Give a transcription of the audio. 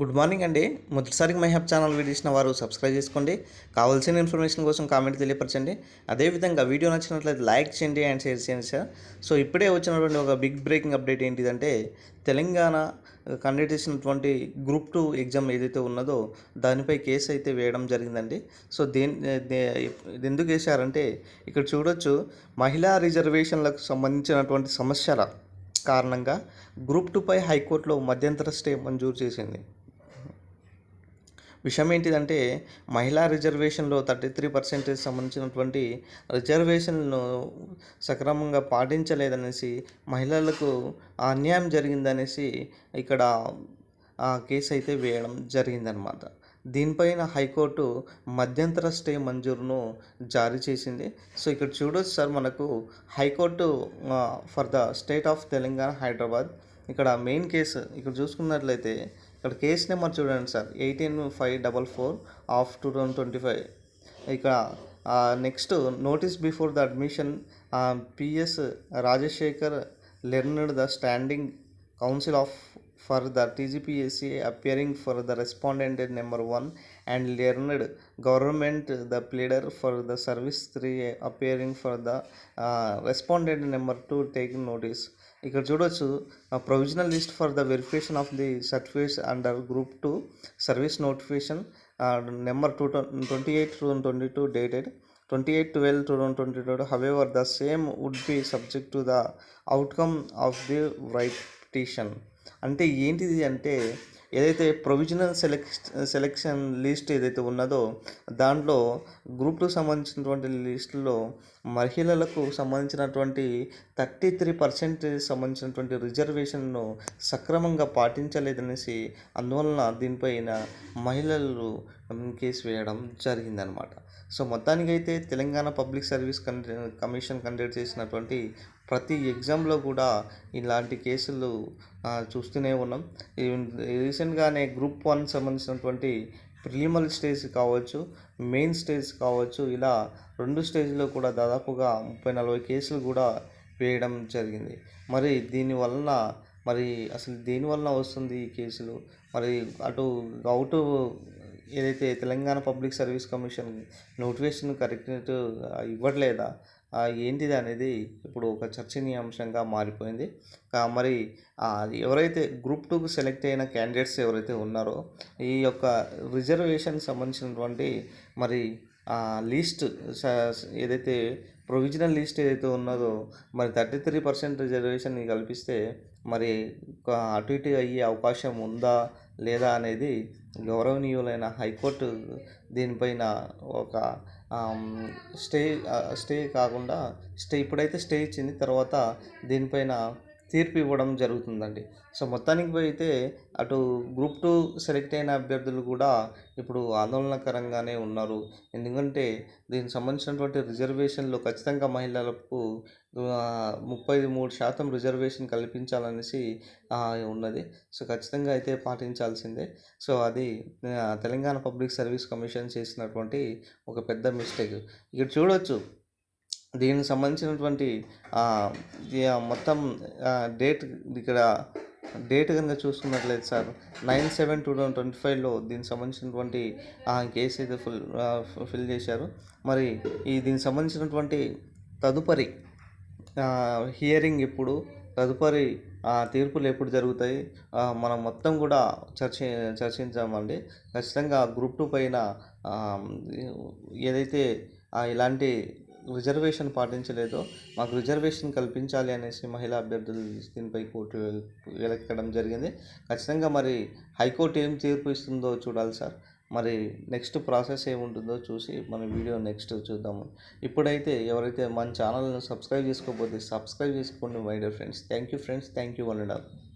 Good morning అండి. మొదటిసారి my hub channel వీడియోసిన వారు సబ్స్క్రైబ్ చేసుకోండి. కావాల్సిన ఇన్ఫర్మేషన్ కోసం కామెంట్ తెలియపరచండి. అదేవిధంగా వీడియో నచ్చినట్లయితే లైక్ చేయండి అండ్ షేర్ చేయండి సార్. సో ఇప్పుడే వచ్చినటువంటి ఒక బిగ్ బ్రేకింగ్ అప్డేట్ ఏంటిదంటే తెలంగాణ కండక్ట్ చేసినటువంటి గ్రూప్ టూ ఎగ్జామ్ ఏదైతే ఉన్నదో దానిపై కేసు అయితే వేయడం జరిగిందండి. సో దేని ఎందుకు వేశారంటే ఇక్కడ చూడొచ్చు మహిళా రిజర్వేషన్లకు సంబంధించినటువంటి సమస్యల కారణంగా గ్రూప్ టూపై హైకోర్టులో మధ్యంతర స్టే మంజూరు చేసింది. విషయం ఏంటిదంటే మహిళా రిజర్వేషన్లో థర్టీ త్రీ పర్సెంటేజ్ సంబంధించినటువంటి రిజర్వేషన్ను సక్రమంగా పాటించలేదనేసి మహిళలకు అన్యాయం జరిగిందనేసి ఇక్కడ ఆ కేసు అయితే వేయడం జరిగిందనమాట. దీనిపైన హైకోర్టు మధ్యంతర స్టే మంజూరును జారీ చేసింది. సో ఇక్కడ చూడొచ్చు సార్ మనకు high court for the state of Telangana Hyderabad. ఇక్కడ మెయిన్ కేసు ఇక్కడ చూసుకున్నట్లయితే ఇక్కడ కేసు నెంబర్ చూడండి sir eighteen five double four of two thousand twenty five ఇక్కడ next notice before the admission PS Rajashekar learned the standing counsel of for the TGPSC appearing for the respondent number one and learned government the pleader for the service three appearing for the respondent number two taking notice ఇక్కడ చూడొచ్చు provisional list for the verification of the certificates under group two service notification number two twenty eight two twenty two dated twenty eight twelve two thousand twenty two however the same would be subject to the outcome of the writ petition అంటే ఏంటిది అంటే ఏదైతే provisional సెలెక్ selection list ఏదైతే ఉన్నదో దాంట్లో గ్రూప్కు సంబంధించినటువంటి లిస్టులో మహిళలకు సంబంధించినటువంటి థర్టీ త్రీ పర్సెంట్ సంబంధించినటువంటి రిజర్వేషన్ను సక్రమంగా పాటించలేదనేసి అందువలన దీనిపైన మహిళలు కేసు వేయడం జరిగిందనమాట సో మొత్తానికైతే తెలంగాణ పబ్లిక్ సర్వీస్ కండ కమిషన్ కండక్ట్ చేసినటువంటి ప్రతి ఎగ్జామ్లో కూడా ఇలాంటి కేసులు చూస్తూనే ఉన్నాం. రీసెంట్గానే గ్రూప్ వన్ సంబంధించినటువంటి ప్రిలిమల్ స్టేజ్ కావచ్చు మెయిన్ స్టేజ్ కావచ్చు ఇలా రెండు స్టేజ్లో కూడా దాదాపుగా ముప్పై నలభై కేసులు కూడా వేయడం జరిగింది. మరి దీని వలన మరి అసలు దేనివలన వస్తుంది ఈ కేసులు? మరి అటు అవుట్ ఏదైతే Telangana public service commission notification correct ఇవ్వట్లేదా? ఏంటిది అనేది ఇప్పుడు ఒక చర్చనీయాంశంగా మారిపోయింది. మరి ఎవరైతే గ్రూప్ టూకు సెలెక్ట్ అయిన క్యాండిడేట్స్ ఎవరైతే ఉన్నారో ఈ యొక్క రిజర్వేషన్ సంబంధించినటువంటి మరి లిస్ట్ ఏదైతే ప్రొవిజనల్ లిస్ట్ ఏదైతే ఉన్నదో మరి థర్టీ త్రీ పర్సెంట్ రిజర్వేషన్ కల్పిస్తే మరి అటు ఇటు అయ్యే అవకాశం ఉందా లేదా అనేది గౌరవనీయులైన హైకోర్టు దీనిపైన ఒక స్టే స్టే కాకుండా స్టే ఇప్పుడైతే స్టే ఇచ్చింది తర్వాత దీనిపైన తీర్పు ఇవ్వడం జరుగుతుందండి. సో మొత్తానికి అయితే అటు గ్రూప్ టూ సెలెక్ట్ అయిన అభ్యర్థులు కూడా ఇప్పుడు ఆందోళనకరంగానే ఉన్నారు. ఎందుకంటే దీనికి సంబంధించినటువంటి రిజర్వేషన్లో ఖచ్చితంగా మహిళలకు ముప్పై మూడు శాతం రిజర్వేషన్ కల్పించాలనేసి ఉన్నది. సో ఖచ్చితంగా అయితే పాటించాల్సిందే. సో అది తెలంగాణ పబ్లిక్ సర్వీస్ కమిషన్ చేసినటువంటి ఒక పెద్ద మిస్టేక్. ఇక్కడ చూడొచ్చు. దీనికి సంబంధించినటువంటి మొత్తం డేట్ ఇక్కడ డేట్ కనుక చూసుకున్నట్లయితే sir nine seven two thousand twenty ఫైవ్లో దీనికి సంబంధించినటువంటి ఆ, కేసు అయితే ఫుల్ ఫిల్ చేశారు. మరి ఈ దీనికి సంబంధించినటువంటి తదుపరి హియరింగ్ ఎప్పుడు తదుపరి తీర్పులు ఎప్పుడు జరుగుతాయి మనం మొత్తం కూడా చర్చ చర్చించామండి. ఖచ్చితంగా గ్రూప్ టూ పైన ఏదైతే ఇలాంటి రిజర్వేషన్ పాటించలేదో మాకు రిజర్వేషన్ కల్పించాలి అనేసి మహిళా అభ్యర్థులు దీనిపై కోర్టు వెలక్కడం జరిగింది. ఖచ్చితంగా మరి హైకోర్టు ఏం తీర్పు ఇస్తుందో చూడాలి సార్. మరి నెక్స్ట్ ప్రాసెస్ ఏముంటుందో చూసి మన వీడియో నెక్స్ట్ చూద్దాము. ఇప్పుడైతే ఎవరైతే మన ఛానల్ను సబ్స్క్రైబ్ చేసుకోకపోతే సబ్స్క్రైబ్ చేసుకోండి my dear friends. Thank you friends. Thank you one and all.